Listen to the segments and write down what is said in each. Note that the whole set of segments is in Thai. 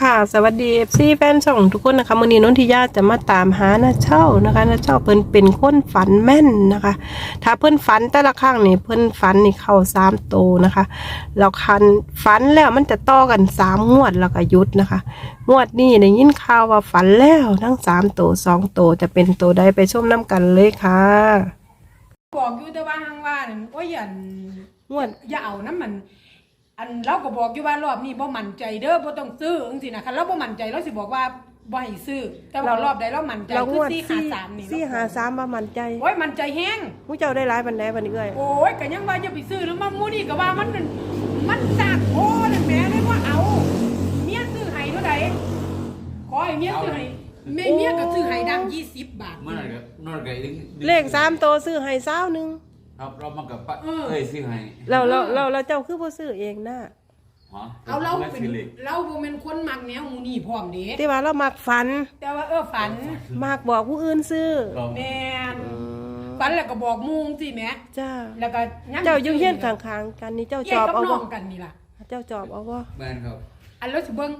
ค่ะสวัสดีเอฟซีแฟนช่องทุกคนนะคะมือนี้นนทิยาจะมาตามหานาเช่านะคะนาเช่าเพิ่นเป็นคนฝันแม่นนะคะ ถ้าเพิ่นฝันแต่ละครั้งนี่เพิ่นฝันนี่เข้าสามโตนะคะแล้วคันฝันแล้วมันจะต่อกันสามงวดแล้วก็หยุดนะคะงวดนี้ได้ยินข่าวว่าฝันแล้วทั้งสามโตสองโตจะเป็นโตใดไปชมน้ำกันเลยค่ะ บอกอยู่แต่ว่าหังว่านั่นโอ้ยอันงวด อย่าเอาน้ำมัน อันเราก็บอกอยู่ว่ารอบนี้บ่มั่นใจเด้อบ่ต้องซื้อจังซี่นะคันเราบ่มั่นใจเราสิบอกว่าบ่ให้ซื้อ แต่ว่าเรารอบใดเรามั่นใจเราคืงอวดสี่สี่หาสามนี่สี่หาสามมามั่นใจโอ้ยมั่นใจแฮงผู้เจ้าได้ร้ายบันไดบันเอื้อยโอ้ยก็ยังว่าจะไปซื้อแล้วมามูนี่ก็ว่ามันมันมันจากโอ้นั่นแหม่เลยว่าเอาเมียซื้อให้เท่าใดขอให้เมียซื้อให้แม่เมียก็ซื้อให้ดัง20 บาท เมื่อไหร่ก็นอนกับอีกเลขสามโตซื้อให้เศร้าหนึ่ง ครับเรามากับป้าเออ เอ้ยซื้อให้เราเราเราเราเจ้าคือบ่ซื้อเองนะฮะเอาเราเป็นซื้อเลขเราบ่แม่นคนมักแนวหมูนี่พร้อมเด้ที่ว่าเรามักฝัน แต่ว่าเออฝันมักบอกผู้อื่นซื้อเราแม่นฝันแล้วก็บอกมุงสิแหม่จ้าแล้วก็ยังเจ้าอยู่เฮียนข้างๆกันนี่เจ้าเย่จอบกับเอาน้บ่องกันนี่ล่ะ เจ้าจอบเอาบ่แมนครับอันแล้วสิเบิ่ง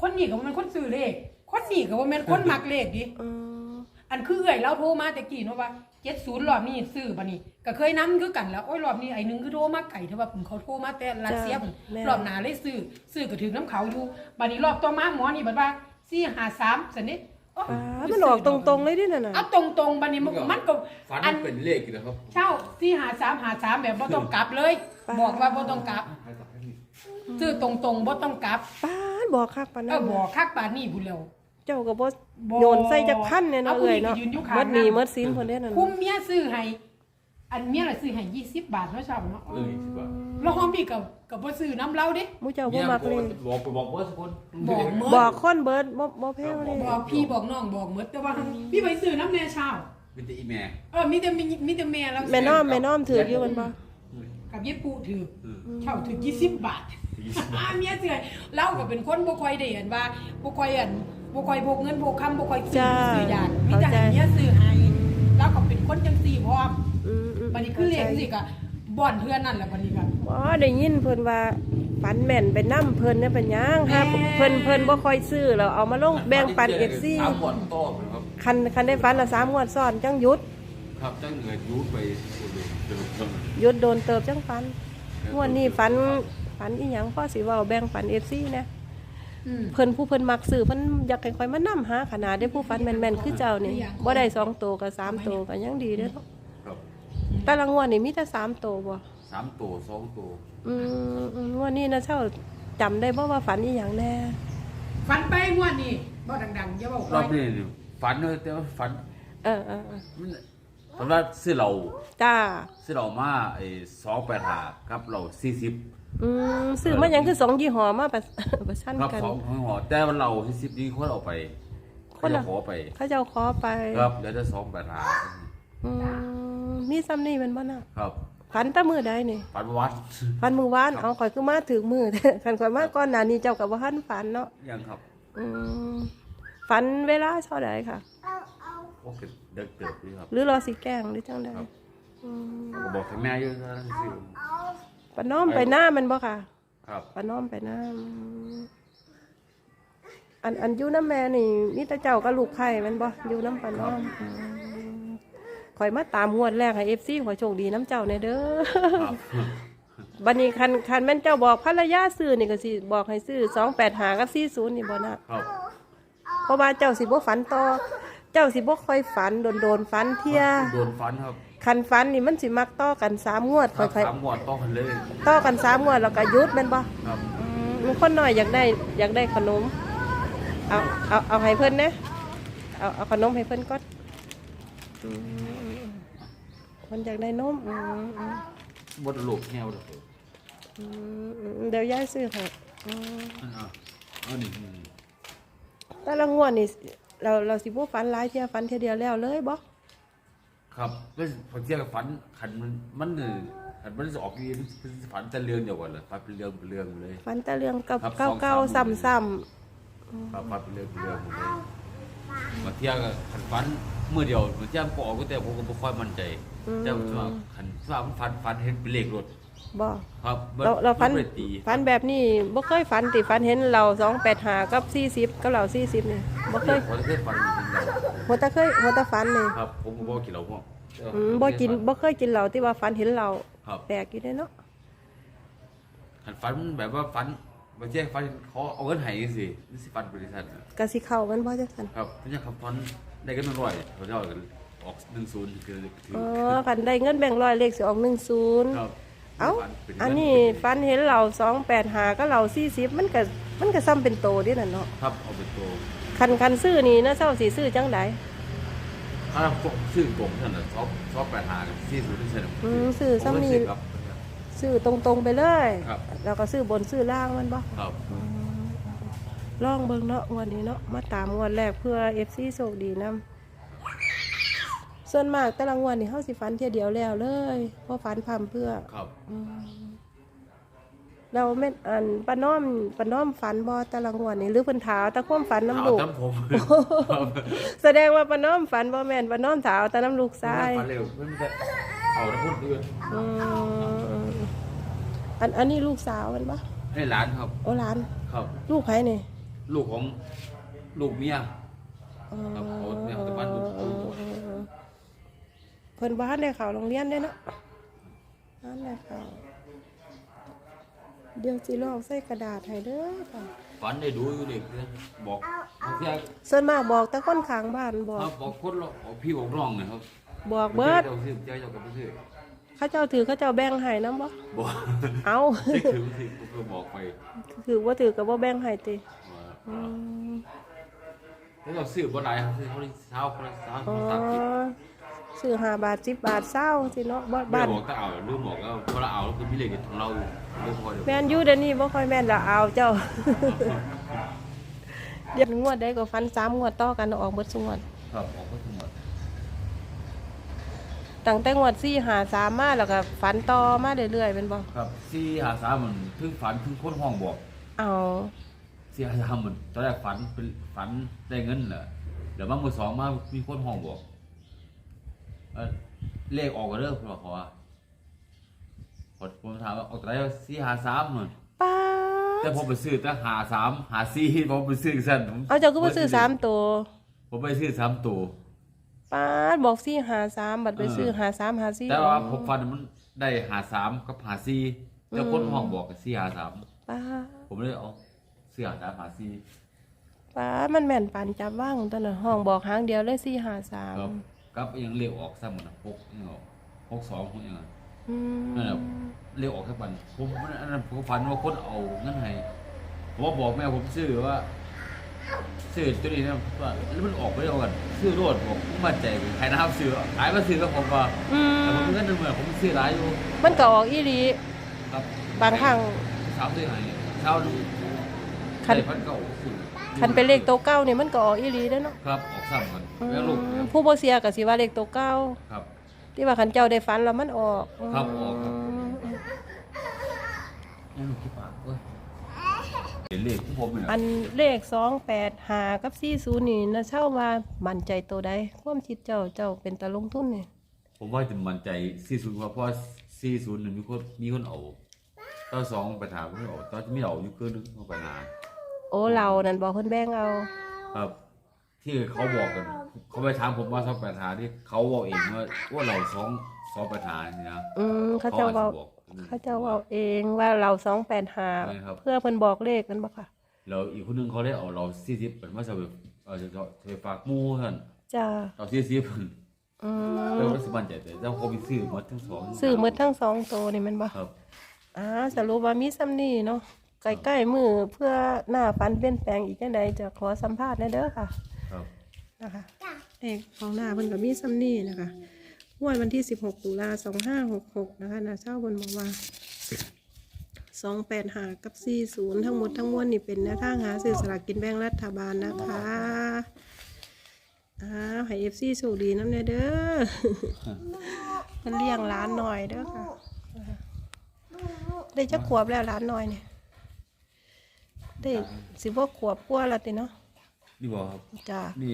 คนนี้ก็บ่แม่นคนซื้อเลข คนนี้ก็บ่แม่นคนมักเลขดิอืมอันคือเอ้อยเราโทรมาแต่กี้เนาะว่า 70รอบนี้ซื้อบัดนี้ก็เคยนํคือกันแล้วโอ้ยรอบนี้ไอ้หนึงคือโทรมาไก่เท่าว่าผมเขาโทรมาแต่รัสเซียพุ่นรอบหน้าเลยซื้อซื้อก็ถึงน้ำเขาอยู่บัดนี้รอบต่อมาหมอนี่บัดว่า453ซั่นนี่โอ้ย ป้ามันออกตรงๆเลยดินั่นน่ะ เอาตรงๆบัดนี้มันมันก็ฝันอันเป็นเลขอยู่นะครับเช่าที่หาสามหาสามแบบบ่ต้องกลับเลยบอกว่าบ่ต้องกลับซื้อตรงๆบ่ต้องกลับป้าดบอกคักปานเอนั้อนบอกคักปานนี้พุ่นแล้ว เจ้าก็บ่บ่ โยนใส่จักพันเนี่ยเนาะเอาผู้เอ้ยนี้เนาะก็ยืนอยู่ข้างหมดหนี้นั้นหมดสินเพิ่นเด้นั่นคุ้มเมียซื้อให้อันเมียน่ะซื้อให้20 บาทเนาะเช่าเนาะเลยสิว่าแล้วหอมนี่ก็ก็บ่ซื้อน้ำเราเด้หมู่เจ้าบ่มักเลย บอกไปบอกว่าสักคนบอกเมื่บอกคนเบิดบ่บ่แพงเลยบอกพี่บอกน้องบอกหมดแต่ว่าพี่ไปซื้อน้ำแน่เช่าเป็นแต่อีแม่เออมีแต่มีมีแต่แม่เราแม่น้อมแม่น้อมถืออยู่มันบ่กับเย็บปูถือเช่าถือ20 บาทเมียเสื่อยเราก็เป็นคนบ่ค่อยได้เห็นว่าบ่ค่อยอัน บ่ค่อยพกเงินพกคำบ่ค่อยซื้อจ้าซื้อยากมีเข้าแต่ใจให้เมียซื้อให้เราก็เป็นคนจังซี่พร้อมอืมๆบัดนี้คือเรียกสิก็บ่อนเพื่อนนั่นแหละบัดนี้ก็บ่ได้ยินเพิ่นว่าฝันแม่นไปนํเพิ่นเนี่ยเป็นหยังหาแม่ เพิ่นเพิ่นบ่ค่อยซื้อแล้วเอามาลงแบ่งปัน FC สามวันต่อครับ คันคันได้ฝันละสามงวดซ้อนจังหยุดครับตั้งเงินยูดไปสุดเลยจนจนหยุดโดนเติบจังฝันงวดนี้ฝันฝันอีหยังพ่อสิเว้าแบ่งปัน FC นะ อืม เพิ่นผู้เพิ่นมักซื้อเพิ่นอยากให้ข่อยมานํหาขนาดได้ผู้ฝันแม่นๆคือเจ้านี่บ่ได้สองโตวก็สามโตวก็ยังดีเด้อเนาะครับแต่ละงวดนี่มีแต่สามโตวบ่สามตัวสองตัวอืมอืมงวดนี้นะเจ้าจำได้บ่ว่าฝันอีหยังแน่ฟันไปงวดนี้บ่ดังๆอย่าเว้ารอบค่อยนี้ฝันเลยแต่ว่าฝันเออเออเออมัน ตอนว่าซื้อเราจ้าซื้อเรามาไอ้สองแปดหาครับเราสี่สิบอืมซื้อมาหยังคือสองยี่ห้อมาประประชันครับกัน สองของหอแต่วันเราสี่สิบนี้คนเอาไปคคนนละละขอไปเขาเจ้าขอไปครับเดี๋ยวจะสองแปดหาอืมมีซ้ำนี่แมันบ่น่ะครับฝันแตะมือใดนี่ปันวัดฝันมือวานเอาข่อยคือมาถึงมือ คันข่อยมาก่อนหน้านี้เจ้าก็บ่ทันฝันเนาะยังครับ อืมฝันเวลาเท่าใดค่ะ โอเคเด็กเติบนี่ครับหรือรอสิแกล้งหรือจังใดครับอืมก็บอกให้แม่เยอะนะสิปะน้อมไปหน้ามันบ่ค่ะครับปะน้อมไปหน้าอืมอันอันอยู่น้ำแม่นี่มีแต่เจ้ากับลูกไข่แมันบ่อยู่น้ำปะน้อมอืมข่อยมาตามงวดแรกให้ FC ขอยโชคดีน้ำเจ้าแน่เด้อครับบัดนี้คันคันแม่นเจ้าบอกภรรยาซื้อนี่ก็สิบอกให้ซื้อ285กับ40นี่บ่น่ะครับเพราะว่าเจ้าสิบ่ฝันต่อ เจ้าสิบ่ค่อยฝันโดนๆฝันเที่ยโดนฟันครับคันฝันนี่มันสิมักต่อกันสามงวดครัค่บอยสามงวดต้องกันเลยๆต่อกันสามงวดแล้วก็หยุดแม่นบ่ ครับอืมมันคนน้อยอยากได้อยากได้ขนม เอาเอาเอาให้เพิ่นนะ เอาเอาขนมให้เพิ่นก่อนอืมคนอยากได้นมอืมอืมบดลูกแนวเลยอืมอืมเดี๋ยวยายซื้อให้อืมเอาเอาหนึ่งแต่ละงวดนี่ เราเราสิบ่ฝันหลายเที่ยฝันเที่ยเดียวแล้วเลยบ่ครับแล้วพอเที่ยงกับฝันขันมันมันเออขันมันจะออกยีมันฝันแต่เรื่องเดียวกันเลยฝันเป็นเรื่องเป็นเรื่องเลย ฝันแต่เรื่องเก่าครับเก่าสองเก่าสามซ้ำหมื่นซ้ำครับฝันเป็นเรื่องเป็นเรื่องหมดเลยมาเที่ยงกับขันฝันเมื่อเดียวมาเที่ยงก็ออกก็แต่ผมก็ไม่ค่อยมั่นใจแต่ว่าขันว่ามันฝันฝันเห็นเป็นเลขรถบ่ครับเราเราฝันบ่ได้ตีฝันแบบนี้บ่เคยฝันติฝันเห็นเราสองแปดหากับสี่สิบกับเราสี่สิบนี่ บ่เคยผมเคยฝันอยู่ที่เราหัวตะเคยหัวตะฝันนี่ครับ ผมก็บ่กินเหล้าพ่ออืมบ่กินบ่เคยกินเหล้าที่ว่าฝันเห็นเราครับแปลกอยู่เด้เนาะหันฝันแบบว่าฝันบ่ใช่ฝันเขาเอาเงินให้จังซี่นี่สิฝันบริษัทกะสิเข้ากันบ่จังซั่นครับไม่ใช่ครับฝันได้เงินร้อยเขาจะเอากันออก10คือถืออ๋อคันได้เงินแบ่งค์ร้อยเลขสิออก10ครับ เอ้าฝัป็อันนี้ฝันเห็นเราสองแปดหาก็เราสี่สิบมันก็มันก็ซ้ำเป็นโตเดิน่ะเนาะครับเอาเป็นตัว คันคันซื้อนี่นะเจ้าสิซื้อจังไดถ้าพวกชื่อกลมท่านน่ะชอบชอบไปหากันที่สุดที่สุดอืมซื้อซ้ำนี่ครับ ซื้อตรงๆไปเลยครับ แล้วก็ซื้อบนซื้อล่างมันบ่ครับลองเบิ่งเนาะงวดนี้เนาะมาตามงวดแรกเพื่อ FC โชคดีนํส่วนมากแต่ละงวดนี่เฮาสิฝันเที่ยเดียวแล้วเลยเพราะฝันพร่ำเพื่อครับ เราแม่นอันป้าน้อมป้าน้อมฝันบ่แต่ละงวดนี่หรือเพิ่นถามแต่ความฝันน้ำลูกเอาตามผมแสดงว่าป้าน้อมฝันบ่แม่นป้าน้อมถามแต่น้ำลูกชายฝันเร็วมันจะเอาแล้วพูดด้วยอืมอันอันนี้ลูกสาวมันปะให้หลานครับโอ้หลานครับ ลูกใครนี่ลูกของลูกเมียอ๋อครับเขาเนี่ยเขาจะบ้านลูกเพิ่นบ้านได้ข่าวโรงเรียนได้เนาะบ้านได้ข่าว เดี๋ยวสิลอกใส่กระดาษให้เด้อค่ะฝันได้ดูอยู่เด็กเนี่ยบอกเพื่อนส่วนมากบอกแต่คนข้างบ้านบอกครับบอกคนละเอาพี่บอกน้องเนี่ยครับบอกเบิด เจ้าซื้อเจ้าเจ้ากับซื้อเขาเจ้าถือเขาเจ้าแบ่งให้นำบ่บอกเอา ได้ถือถือก็บอกไปถือว่าถือก็บ่แบ่งให้ติว่าอืมแล้วเราซื้อบ่หลายครับซื้อเขาได้เช้าคนละสามอ๋อสามสิบ ซื้อ5บาท10บาทเศร้าสิเนาะบ้านไม่บ้านได้บอกถ้าเอาลืมบอกแล้วพอเราเอาแล้วคือพี่เล็กของเราเรื่องพอเดี๋ยวแม่นอยู่เดี๋ยวนี้บ่ค่อยแม่นละเอาเจ้าเดี๋ยวงวดได้ก็ฟันสามงวดต่อกันออกเบิดซุงวดครับออกก็ทั้งหมดตั้งแต่งวดสี่หาสามมาแล้วก็ฝันต่อมาเรื่อยๆเป็นบ่ครับสี่หาสามมันเพิ่งฝันเพิ่งคนห้องบอกเอาสี่หาสามมันตอนแรกฝันเป็นฝันได้เงินเหรอเดี๋ยวมามือสองมามีคนห้องบอก เอ่อเลขออกก็เริ่มบอกเขาว่าผมผมถามว่าออกแต่ได้สี่หาสามมันป้าแต่ผมไปซื้อแต่หาสามหาสี่ผมไปซื้อสั้นผมเอาเจ้าก็มาซื้อสามตัวผมไปซื้อสามตัวป้าดบอกสี่หาสามบัดไปซื้อหาสามหาสี่แต่ว่าผมฟันมันได้หาสามกับหาสี่แต่คนห้องบอกกับสี่หาสามป้าดผมเลยเอาเสื้อดาหาสี่ป้าดมันแม่นปานจับว่างตอนนั้นห้องบอกหางเดียวเลยสี่หาสามครับ กับยังเลี้ยวออกซ้ำมันนะหกยังออกหกสองหกยังไงอืมนั่นแหละเลี้ยวออกแค่ปันผมอันนั้นผมฝันว่าคนเอาเงินให้ผมว่าบอกแม่ผมซื้อว่าซื้อตัวนี้นะว่าแล้วมันออกไปเอากันซื้อรถบอกผมมั่นใจใครนะครับซื้อขายมาซื้อกับผมว่าอืมแต่ผมมีเงินหนึ่งหมื่นผมซื้อหลายอยู่มันก็ออกอีหลีครับบางครั้งเช้าซื้อให้เช้าดูคัน ได้พันเก้าซื้อ คันเป็นเลขตัวเก้านี่มันก็ออกอีหลีเด้อเนาะครับออกซ้ำกันอืแล้วลูกมผู้บ่เสียก็สิว่าเลขตัวเก้า ครับ ที่ว่าขันเจ้าได้ฝันแล้วมันออกครับออกครับมแล้วลูกที่ปากเว้ยเห็นเลขที่ผมเนี่ยอันเลขสองแปดหากับสี่ศูนย์นี่นะเช่าว่ามั่นใจตัวใดความคิดเจ้าเจ้าเป็นตาลงทุนนี่ผมว่าจะมั่นใจสี่ศูนย์เพราะสี่ศูนย์หนึ่งมีคนมีคนเอาตอนสองไปถามไม่เอาตอนที่ไม่เอาอยู่คือนึงเขาไปหา โอ้เรานั่นบอกเพิ่นแบ่งเอาครับ ที่เขาบอกกัน เขาไปถามผมว่าสองไปหาที่เขาบอกเองว่าว่าเราสองสองไปหานี่นะอืมเขาเจ้าเว้าบอก เขาเจ้าเว้าเองว่าเราสองแปดหาใช่ครับ เพื่อเพิ่นบอกเลขกันบ่ค่ะแล้วอีกคนนึงเขาได้เอาเราสี่สิบเป็นว่าจะไปเออจะจะจะไปฝากหมู่ท่านจ้าเราสี่สิบอืแล้วมก็สิมั่นใจแต่เจ้าเขาไปซื้อหมดทั้งสองซื้อหมดทั้งสองตัวนี่แมันบ่ครับ อ่าสรุปว่ามีซ้ำนี่เนาะ ใกล้ๆมือเพื่อหน้าฟันเปลี่ยนแปลงอีกจังใดจะขอสัมภาษณ์หนะเด้อค่ะครับนะคะเอกของหน้าเพิ่นกับมีซัมนี่นะคะงวดวันที่ 16ตุลา2566 นะคะนาเช้าบนบอกว่า 28หากับ 40 ทั้งหมดทั้งมวลนี่เป็นแนวทางหาซื้อสลากกินแบ่งรัฐบาลนะคะอ้าวให้ FC โชคดีน้ำเนเด้อมันเลี้ยงร้านหน่อยเด้อค่ะนะคะได้จะขวบแล้วร้านหน่อยเนี่ย ได้สิบว่าขวบกว่าแล้วติเนาะนี่บอกครับ จ้านี่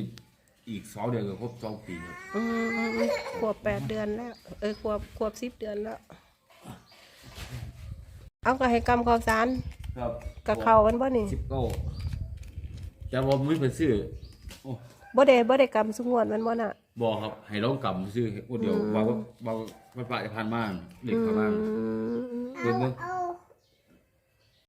อีกสองเดือนก็ครบสองปีครับอืมอืมอืมขวบแปดเดือนแล้วเออขวบขวบสิบเดือนแล้ว เอาก็ให้กำข้าวสารครับกับเขาวกันบ่นี่สิบเก้าจะว่าไม่เป็นซื้อโอ้บ่ได้บ่ได้กำสุงวดมันบ่น่ะ บอกครับ ให้ลองกำซื้อโอ้เดี๋ยวอืมว่าว่าว่าว่าปะจะพันมากเหล็กประมาณอืมเบิ่งเบิ่งเอา